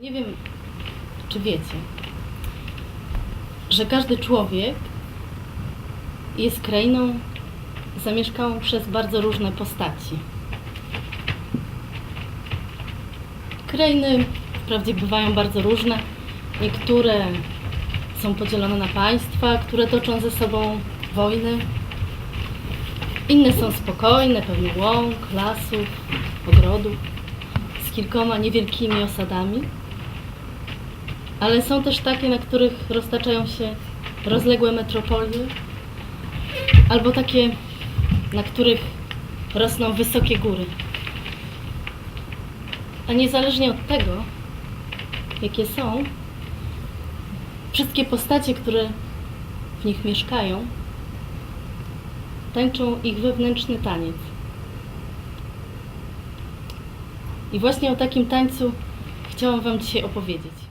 Nie wiem, czy wiecie, że każdy człowiek jest krainą zamieszkałą przez bardzo różne postaci. Krainy wprawdzie bywają bardzo różne. Niektóre są podzielone na państwa, które toczą ze sobą wojny. Inne są spokojne, pełne łąk, lasów, ogrodów, z kilkoma niewielkimi osadami. Ale są też takie, na których roztaczają się rozległe metropolie, albo takie, na których rosną wysokie góry. A niezależnie od tego, jakie są, wszystkie postacie, które w nich mieszkają, tańczą ich wewnętrzny taniec. I właśnie o takim tańcu chciałam Wam dzisiaj opowiedzieć.